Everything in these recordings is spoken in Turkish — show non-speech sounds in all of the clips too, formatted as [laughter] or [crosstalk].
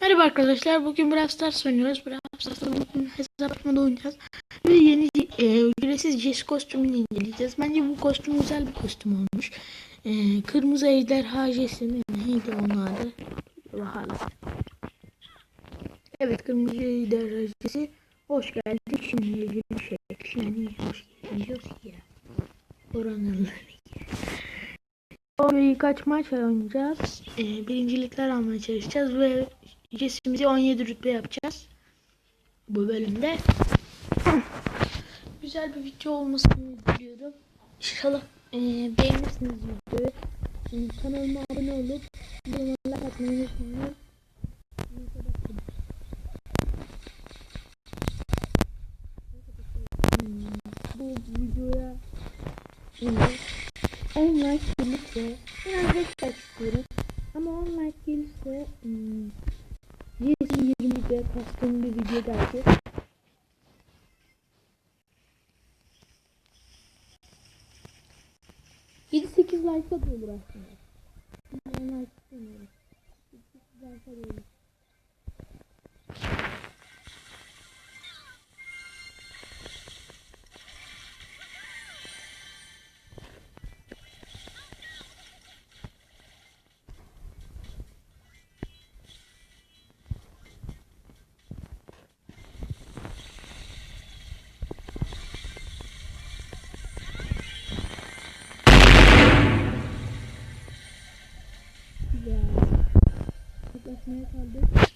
Merhaba arkadaşlar. Bugün Brawl Stars oynuyoruz. Brawl Stars'ta bugün hesaplaşmada oynayacağız. Ve yeni e, ücretsiz Jess kostümünü inceleyeceğiz. Bence bu kostüm güzel bir kostüm olmuş. E, kırmızı ejderha Jess'i mi? Neydi onun adı? Evet kırmızı ejderha Jess'i. Hoş geldik. Şimdi ilgili şey. Yani hoş ki ya. Oranın. Birkaç maç oynayacağız. Ee, birincilikler almaya çalışacağız ve Jesse'mizi 17 rütbe yapacağız. Bu bölümde. Güzel bir video olmasını diliyorum. İnşallah e, beğenirsiniz videoyu. Şimdi kanalıma abone olup videoma like atmayı unutmayın. Bu videoya şimdi 10 like gelirse biraz destek istiyorum. Ama 10 like gelirse hmm, 20-20'de kastığım bir video gelecek. Yedi sekiz like da olur aslında. Ben like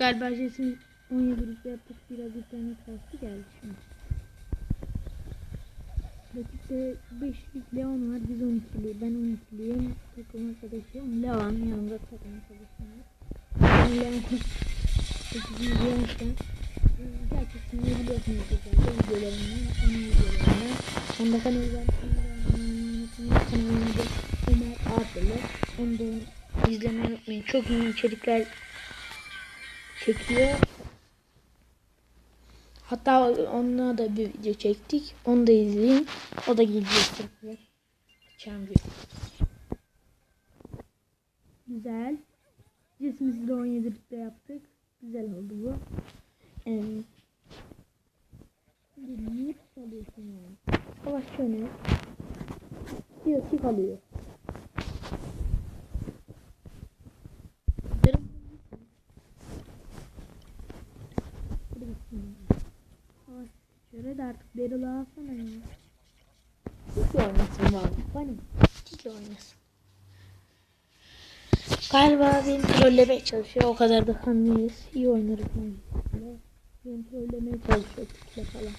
Galiba Jesse'nin 17 rütbe yaptık. Biraz internet kastı geldi şimdi. Rakipte 5'lik Leon var. Biz 12'li. Ben 12'liyim. Takım arkadaşım Leon. Yanımda takım arkadaşım var. Ben Leon. 8. Leon'dan. Gerçekten ne biliyorsunuz zaten videolarımdan, onun videolarından. Onda kanallar, kanalımda Ömer Adlı. Onu da izlemeyi unutmayın. Çok iyi içerikler çekiyor. Hatta onunla da bir video çektik. Onu da izleyin. O da gelecek. Açacağım bir. Güzel. Cisimizi de 17 rütbe yaptık. Güzel oldu bu. Ee, Şimdi niye alıyorsun yani? Savaşçı öne. Bir dakika Şöyle de artık Daryl'ı alsana ya. Hiç oynasın valla. Bana hiç oynasın. Galiba beni trollemeye çalışıyor. O kadar da samimiyiz. İyi oynarız. Yani. Beni trollemeye çalışıyor. Tikle falan.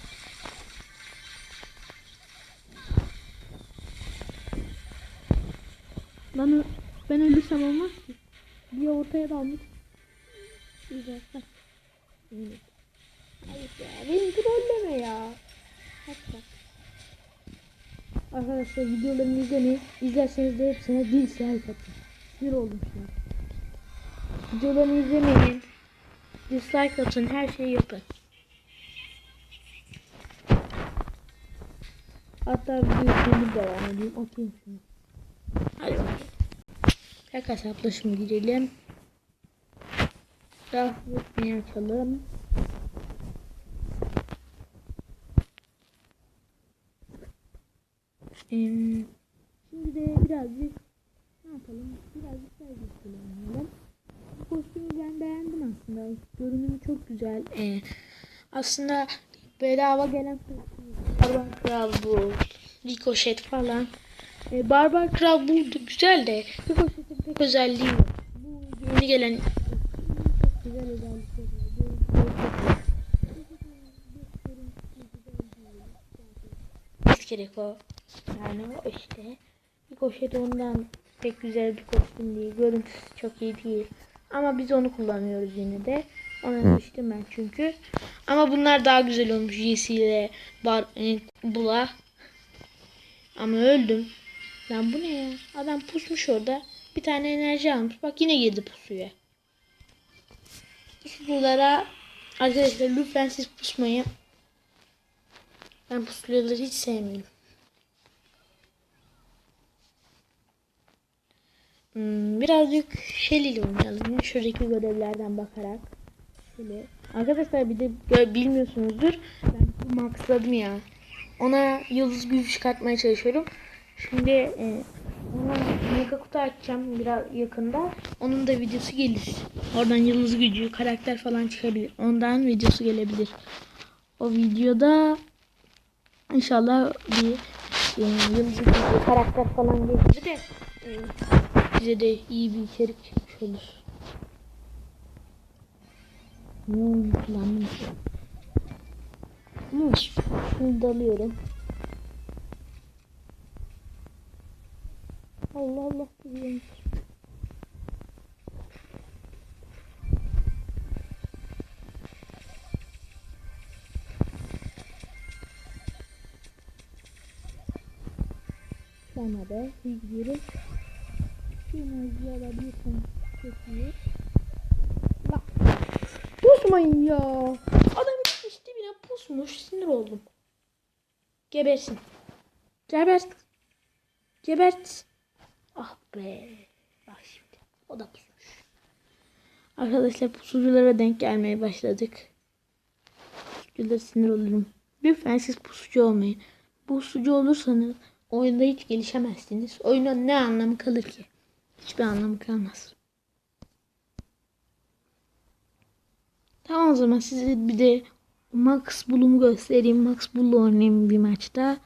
Bana ben ölürsem olmaz ki. Bir ortaya dalmış. Güzel. Evet. Ya. Beni trolleme ya. Hatta. Arkadaşlar videolarımı izlemeyin. İzlerseniz de hepsine dislike atın. Bir oldum şu an. Videolarımı izlemeyin. Dislike atın. Her şeyi yapın. Hatta videoyu şimdi devam edeyim. Atayım şunu. Hadi bakalım. Tek hesaplaşma girelim. Rahmetini açalım. Ee, şimdi de birazcık ne yapalım? Birazcık sergi kullanalım. Bu kostümü ben beğendim aslında. Görünümü çok güzel. Ee, aslında bedava gelen Barbar Kral bu. Ricochet falan. Ee, Barbar Kral bu güzel de Ricochet'in pek özelliği yok. Bu yeni gelen çok güzel özellikleri var. Gerek o. Yani o işte. Ricochet ondan pek güzel bir kostüm değil. Görüntüsü çok iyi değil. Ama biz onu kullanıyoruz yine de. Ona düştüm ben çünkü. Ama bunlar daha güzel olmuş. Jesse ile Bar e, Bula. Ama öldüm. Lan bu ne ya? Adam pusmuş orada. Bir tane enerji almış. Bak yine girdi pusuya. Pusulara arkadaşlar lütfen siz pusmayın. Ben pusuları hiç sevmiyorum. Hmm, birazcık Shelly oynayalım. ya, Şuradaki görevlerden bakarak. Şöyle. Arkadaşlar bir de bilmiyorsunuzdur. Ben maxladım ya. Ona yıldız gücü çıkartmaya çalışıyorum. Şimdi e, ona mega kutu açacağım biraz yakında. Onun da videosu gelir. Oradan yıldız gücü, karakter falan çıkabilir. Ondan videosu gelebilir. O videoda inşallah bir e, yıldız gücü, karakter falan gelir de e, bize de iyi bir içerik olur. Lan bu? Ama şimdi dalıyorum. Allah Allah diyorum. Sana da gidiyorum. Şu enerjiyi alabilirsem çok iyi. La. Pusmayın ya. Adam gitmiş dibine pusmuş. Sinir oldum. Gebersin. Gebert. Gebert. Ah be. Bak şimdi. O da pusmuş. Arkadaşlar pusuculara denk gelmeye başladık. Pusuculara sinir olurum. Lütfen siz pusucu olmayın. Pusucu olursanız oyunda hiç gelişemezsiniz. Oyunun ne anlamı kalır ki? Hiçbir anlamı kalmaz. Tamam o zaman size bir de Max Bull'umu göstereyim. Max Bull'u oynayayım bir maçta.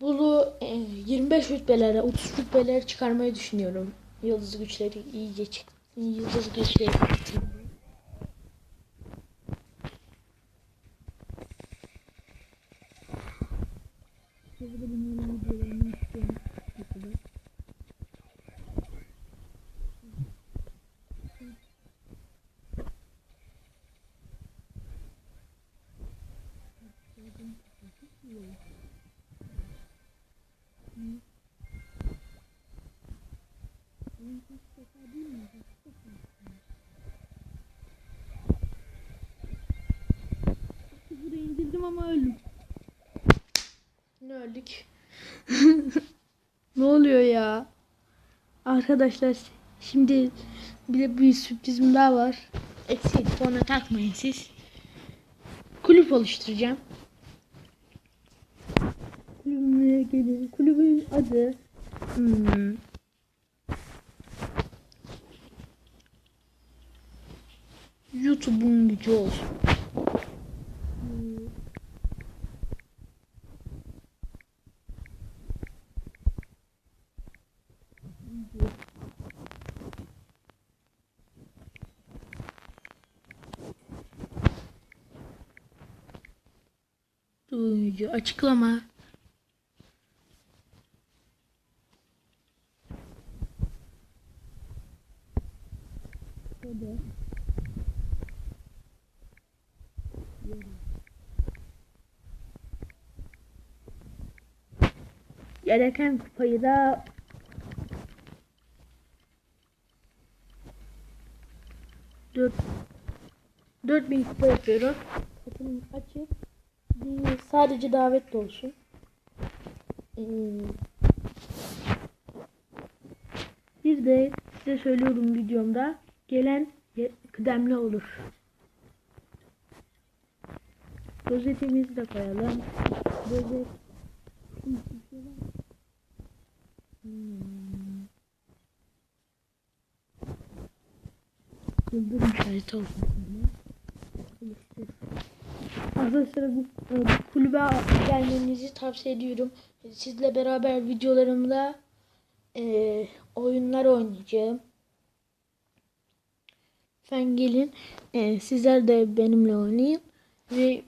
Bull'u e, 25 rütbelere, 30 rütbelere çıkarmayı düşünüyorum. Yıldız güçleri iyice çık. Yıldız güçleri çıksın. Ama öldüm. Ne öldük? [laughs] ne oluyor ya? Arkadaşlar şimdi bir de bir sürprizim daha var. Eksik ona takmayın siz. Kulüp oluşturacağım. Kulübüme gelin. Kulübün adı hmm. YouTube'un gücü olsun. Duyucu açıklama. Şöyle. Gereken kupayı da dört dört bin kupa yapıyorum. Katılım açık. Bir sadece davet de olsun. Ee, bir de size söylüyorum videomda gelen kıdemli olur. Rozetimizi de koyalım. Rozet. Hmm. Yıldırım işareti olsun. Arkadaşlar kulübe gelmenizi tavsiye ediyorum. Sizle beraber videolarımda e, oyunlar oynayacağım. Lütfen gelin. E, sizler de benimle oynayın. Ve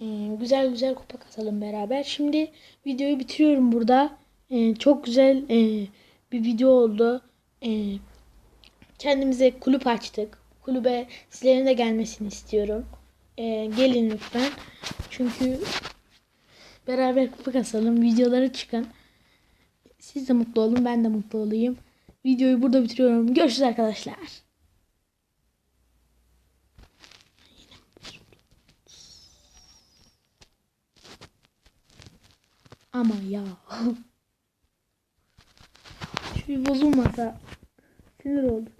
e, güzel güzel kupa katalım beraber. Şimdi videoyu bitiriyorum burada. E, çok güzel e, bir video oldu. E, kendimize kulüp açtık. Kulübe sizlerin de gelmesini istiyorum. E, gelin lütfen. Çünkü beraber kupa kasalım. Videoları çıkın. Siz de mutlu olun. Ben de mutlu olayım. Videoyu burada bitiriyorum. Görüşürüz arkadaşlar. Ama ya. [laughs] Şu bozulmasa sinir oldu.